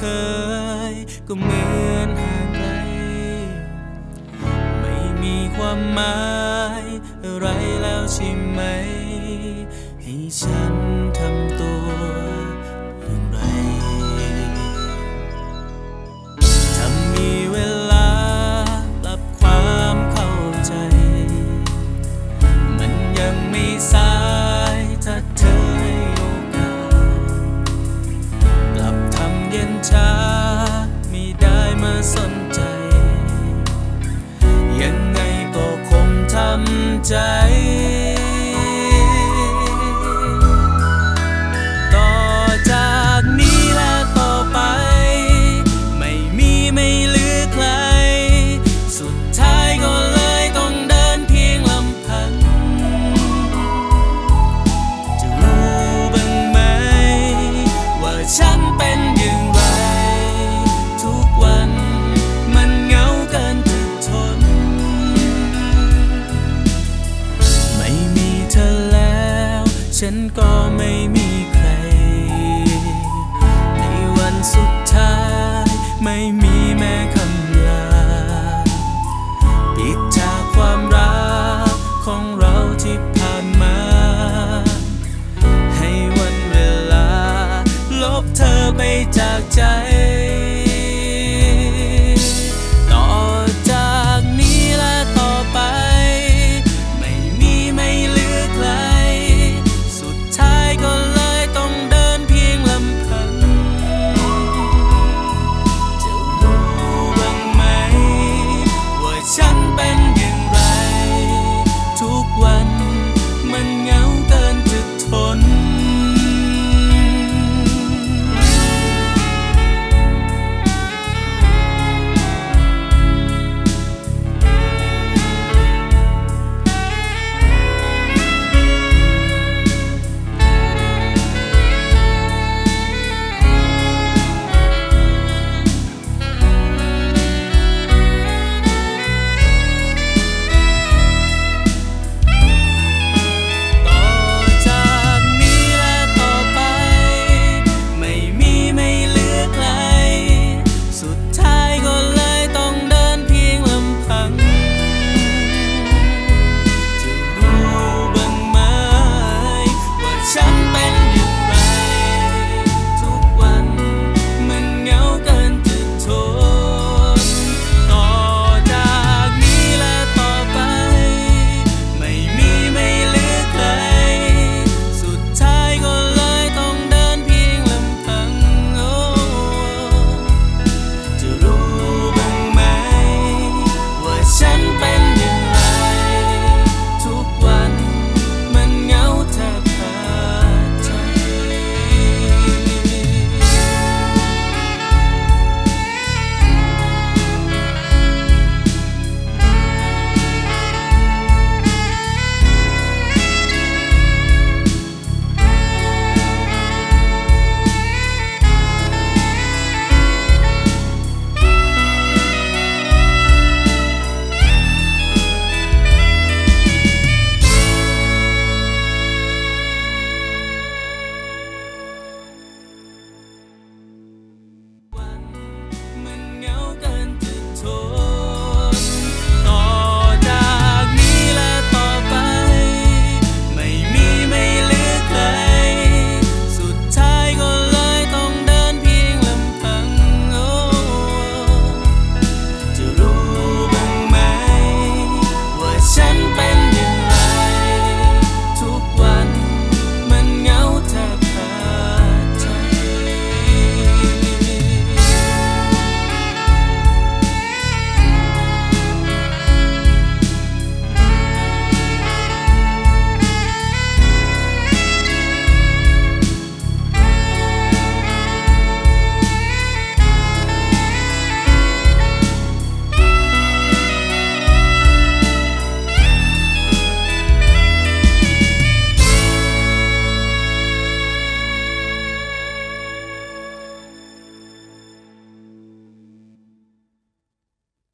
เคย ก็เหมือนห่างไกล ไม่มีความหมาย อะไรแล้วใช่ไหม ให้ฉันำ ฉันก็ไม่มีใคร ในวันสุดท้ายไม่มีแม้คำลา ปิดจากความรักของเราที่ผ่านมา ให้วันเวลา ลบเธอไปจากใจ